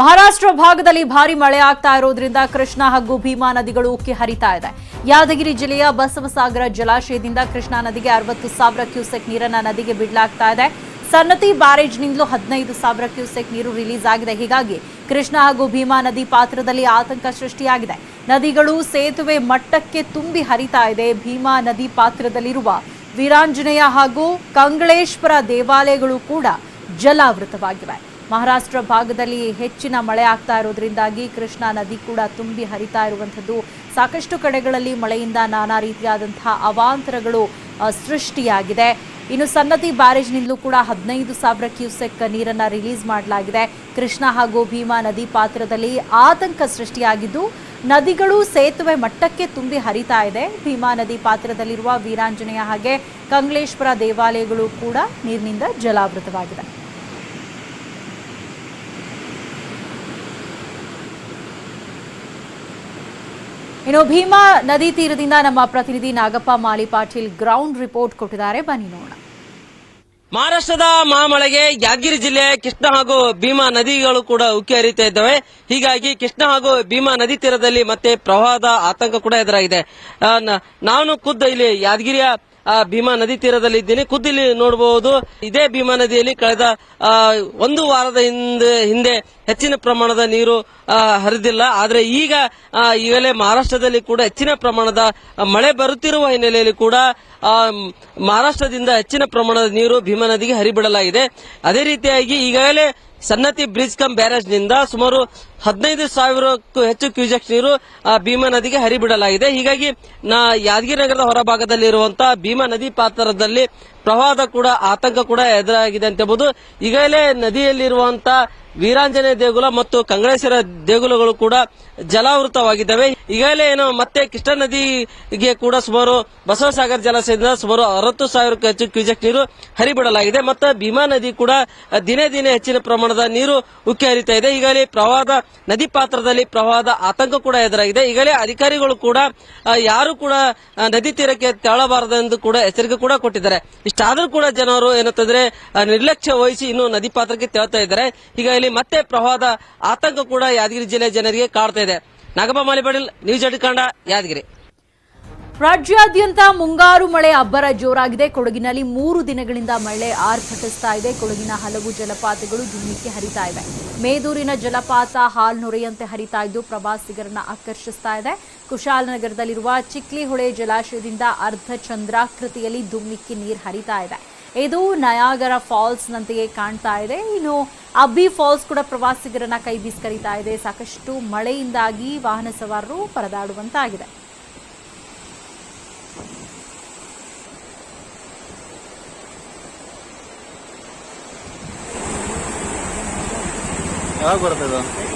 ಮಹಾರಾಷ್ಟ್ರ ಭಾಗದಲ್ಲಿ ಭಾರಿ ಮಳೆ ಆಗ್ತಾ ಇರೋದ್ರಿಂದ ಕೃಷ್ಣ ಹಾಗೂ ಭೀಮಾ ನದಿಗಳು ಉಕ್ಕಿ ಹರಿತಾ ಇದೆ. ಯಾದಗಿರಿ ಜಿಲ್ಲೆಯ ಬಸವಸಾಗರ ಜಲಾಶಯದಿಂದ ಕೃಷ್ಣಾ ನದಿಗೆ ಅರವತ್ತು ಸಾವಿರ ಕ್ಯೂಸೆಕ್ ನೀರನ್ನ ನದಿಗೆ ಬಿಡಲಾಗ್ತಾ ಇದೆ. ಸನ್ನತಿ ಬ್ಯಾರೇಜ್ನಿಂದಲೂ ಹದಿನೈದು ಸಾವಿರ ಕ್ಯೂಸೆಕ್ ನೀರು ರಿಲೀಸ್ ಆಗಿದೆ. ಹೀಗಾಗಿ ಕೃಷ್ಣ ಹಾಗೂ ಭೀಮಾ ನದಿ ಪಾತ್ರದಲ್ಲಿ ಆತಂಕ ಸೃಷ್ಟಿಯಾಗಿದೆ. ನದಿಗಳು ಸೇತುವೆ ಮಟ್ಟಕ್ಕೆ ತುಂಬಿ ಹರಿತಾ ಇದೆ. ಭೀಮಾ ನದಿ ಪಾತ್ರದಲ್ಲಿರುವ ವೀರಾಂಜನೇಯ ಹಾಗೂ ಕಂಗಳೇಶ್ವರ ದೇವಾಲಯಗಳು ಕೂಡ ಜಲಾವೃತವಾಗಿವೆ. ಮಹಾರಾಷ್ಟ್ರ ಭಾಗದಲ್ಲಿ ಹೆಚ್ಚಿನ ಮಳೆ ಆಗ್ತಾ ಇರೋದ್ರಿಂದಾಗಿ ಕೃಷ್ಣಾ ನದಿ ಕೂಡ ತುಂಬಿ ಹರಿತಾ ಇರುವಂಥದ್ದು. ಸಾಕಷ್ಟು ಕಡೆಗಳಲ್ಲಿ ಮಳೆಯಿಂದ ನಾನಾ ರೀತಿಯಾದಂತಹ ಅವಾಂತರಗಳು ಸೃಷ್ಟಿಯಾಗಿದೆ. ಇನ್ನು ಸನ್ನತಿ ಬ್ಯಾರೇಜ್ನಿಂದಲೂ ಕೂಡ ಹದಿನೈದು ಸಾವಿರ ಕ್ಯೂಸೆಕ್ ನೀರನ್ನ ರಿಲೀಸ್ ಮಾಡಲಾಗಿದೆ. ಕೃಷ್ಣ ಹಾಗೂ ಭೀಮಾ ನದಿ ಪಾತ್ರದಲ್ಲಿ ಆತಂಕ ಸೃಷ್ಟಿಯಾಗಿದ್ದು, ನದಿಗಳು ಸೇತುವೆ ಮಟ್ಟಕ್ಕೆ ತುಂಬಿ ಹರಿತಾ ಇದೆ. ಭೀಮಾ ನದಿ ಪಾತ್ರದಲ್ಲಿರುವ ವೀರಾಂಜನೇಯ ಹಾಗೆ ಕಂಗ್ಲೇಶ್ವರ ದೇವಾಲಯಗಳು ಕೂಡ ನೀರಿನಿಂದ ಜಲಾವೃತವಾಗಿದೆ. ಇನ್ನು ಭೀಮಾ ನದಿ ತೀರದಿಂದ ನಮ್ಮ ಪ್ರತಿನಿಧಿ ನಾಗಪ್ಪ ಮಾಲಿ ಪಾಟೀಲ್ ಗ್ರೌಂಡ್ ರಿಪೋರ್ಟ್ ಕೊಟ್ಟಿದ್ದಾರೆ. ಬನ್ನಿ ನೋಡೋಣ. ಮಹಾರಾಷ್ಟ್ರದ ಮಹಾಮಳೆಗೆ ಯಾದಗಿರಿ ಜಿಲ್ಲೆ ಕೃಷ್ಣ ಹಾಗೂ ಭೀಮಾ ನದಿಗಳು ಕೂಡ ಉಕ್ಕಿ ಹರಿತಾ ಇದ್ದಾವೆ. ಹೀಗಾಗಿ ಕೃಷ್ಣ ಹಾಗೂ ಭೀಮಾ ನದಿ ತೀರದಲ್ಲಿ ಮತ್ತೆ ಪ್ರವಾಹದ ಆತಂಕ ಕೂಡ ಎದುರಾಗಿದೆ. ನಾನು ಖುದ್ದು ಇಲ್ಲಿ ಯಾದಗಿರಿಯ ಭೀಮಾ ನದಿ ತೀರದಲ್ಲಿ ಇದ್ದೀನಿ. ಕುದ್ದಿಲಿ ನೋಡಬಹುದು ಇದೇ ಭೀಮಾ ನದಿಯಲ್ಲಿ ಕಳೆದ ಒಂದು ವಾರದ ಹಿಂದೆ ಹಿಂದೆ ಹೆಚ್ಚಿನ ಪ್ರಮಾಣದ ನೀರು ಹರಿದಿಲ್ಲ. ಆದರೆ ಈಗ ಈಗಲೇ ಮಹಾರಾಷ್ಟ್ರದಲ್ಲಿ ಕೂಡ ಹೆಚ್ಚಿನ ಪ್ರಮಾಣದ ಮಳೆ ಬರುತ್ತಿರುವ ಹಿನ್ನೆಲೆಯಲ್ಲಿ ಕೂಡ ಮಹಾರಾಷ್ಟ್ರದಿಂದ ಹೆಚ್ಚಿನ ಪ್ರಮಾಣದ ನೀರು ಭೀಮಾ ನದಿಗೆ ಹರಿಬಿಡಲಾಗಿದೆ. ಅದೇ ರೀತಿಯಾಗಿ ಈಗಾಗಲೇ ಸನ್ನತಿ ಬ್ರಿಡ್ಜ್ ಕಮ್ ಬ್ಯಾರೇಜ್ನಿಂದ ಸುಮಾರು ಹದಿನೈದು ಸಾವಿರಕ್ಕೂ ಹೆಚ್ಚು ಕ್ಯೂಸೆಕ್ಸ್ ನೀರು ಭೀಮಾ ನದಿಗೆ ಹರಿಬಿಡಲಾಗಿದೆ. ಹೀಗಾಗಿ ಯಾದಗಿರಿ ನಗರದ ಹೊರಭಾಗದಲ್ಲಿರುವಂತಹ ಭೀಮಾ ನದಿ ಪಾತ್ರದಲ್ಲಿ ಪ್ರವಾಹದ ಕೂಡ, ಆತಂಕ ಕೂಡ ಎದುರಾಗಿದೆ ಅಂತ ಹೇಳ್ಬೋದು ಈಗಾಗಲೇ ನದಿಯಲ್ಲಿರುವಂತಹ ವೀರಾಂಜನೇಯ ದೇಗುಲ ಮತ್ತು ಕಂಗಳೇಶ್ವರ ದೇಗುಲಗಳು ಕೂಡ ಜಲಾವೃತವಾಗಿದ್ದಾವೆ. ಈಗಾಗಲೇ ಏನು ಮತ್ತೆ ಕೃಷ್ಣಾ ನದಿಗೆ ಕೂಡ ಸುಮಾರು ಬಸವಸಾಗರ ಜಲಾಶಯದಿಂದ ಸುಮಾರು ಅರವತ್ತು ಸಾವಿರಕ್ಕೂ ಹೆಚ್ಚು ಕ್ಯೂಸೆಕ್ ನೀರು ಹರಿಬಿಡಲಾಗಿದೆ. ಮತ್ತು ಭೀಮಾ ನದಿ ಕೂಡ ದಿನೇ ದಿನೇ ಹೆಚ್ಚಿನ ಪ್ರಮಾಣದ ನೀರು ಉಕ್ಕಿ ಹರಿತಾ ಇದೆ. ಈಗಾಗಲೇ ಪ್ರವಾಹದ, ನದಿ ಪಾತ್ರದಲ್ಲಿ ಪ್ರವಾಹದ ಆತಂಕ ಕೂಡ ಎದುರಾಗಿದೆ. ಈಗಾಗಲೇ ಅಧಿಕಾರಿಗಳು ಕೂಡ ಯಾರು ಕೂಡ ನದಿ ತೀರಕ್ಕೆ ತೆರಳಬಾರದೆಂದು ಕೂಡ ಎಚ್ಚರಿಕೆ ಕೂಡ ಕೊಟ್ಟಿದ್ದಾರೆ. ಇಷ್ಟಾದರೂ ಕೂಡ ಜನರು ಏನಂತಂದ್ರೆ ನಿರ್ಲಕ್ಷ್ಯ ವಹಿಸಿ ಇನ್ನು ನದಿ ಪಾತ್ರಕ್ಕೆ ತೆರಳ್ತಾ ಇದ್ದಾರೆ. ಮತ್ತೆ ಪ್ರವಾಹದ ಆತಂಕ ಕೂಡ ಯಾದಗಿರಿ ಜಿಲ್ಲೆ ಜನರಿಗೆ ಕಾಡ್ತಾ ಇದೆ. ನಾಗಪ್ಪ ಮಾಲಿಪಾಟೀಲ್ ನ್ಯೂಸ್ ಎಡ್ಕಂಡ ಯಾದಗಿರಿ. ರಾಜ್ಯಾದ್ಯಂತ ಮುಂಗಾರು ಮಳೆ ಅಬ್ಬರ ಜೋರಾಗಿದೆ. ಕೊಡಗಿನಲ್ಲಿ ಮೂರು ದಿನಗಳಿಂದ ಮಳೆ ಆರ್ಭಟಿಸ್ತಾ ಇದೆ. ಕೊಡಗಿನ ಹಲವು ಜಲಪಾತಗಳು ಧುಮ್ಮಿಕ್ಕಿ ಹರಿತಾ ಇವೆ. ಮೇದೂರಿನ ಜಲಪಾತ ಹಾಲ್ನೊರೆಯಂತೆ ಹರಿತಾ ಇದ್ದು ಪ್ರವಾಸಿಗರನ್ನ ಆಕರ್ಷಿಸ್ತಾ ಇದೆ. ಕುಶಾಲನಗರದಲ್ಲಿರುವ ಚಿಕ್ಲಿಹೊಳೆ ಜಲಾಶಯದಿಂದ ಅರ್ಧ ಚಂದ್ರಾಕೃತಿಯಲ್ಲಿ ಧುಮ್ಮಿಕ್ಕಿ ನೀರು ಹರಿತಾ ಇದೆ. ಇದು ನಯಾಗರ ಫಾಲ್ಸ್ ನಂತೆಯೇ ಕಾಣ್ತಾ ಇದೆ. ಇನ್ನು ಅಬ್ಬಿ ಫಾಲ್ಸ್ ಕೂಡ ಪ್ರವಾಸಿಗರನ್ನ ಕೈ ಬೀಸಿ ಕರೀತಾ ಇದೆ. ಸಾಕಷ್ಟು ಮಳೆಯಿಂದಾಗಿ ವಾಹನ ಸವಾರರು ಪರದಾಡುವಂತಾಗಿದೆ. ಯಾವಾಗ ಬರುತ್ತೆ ಇದು?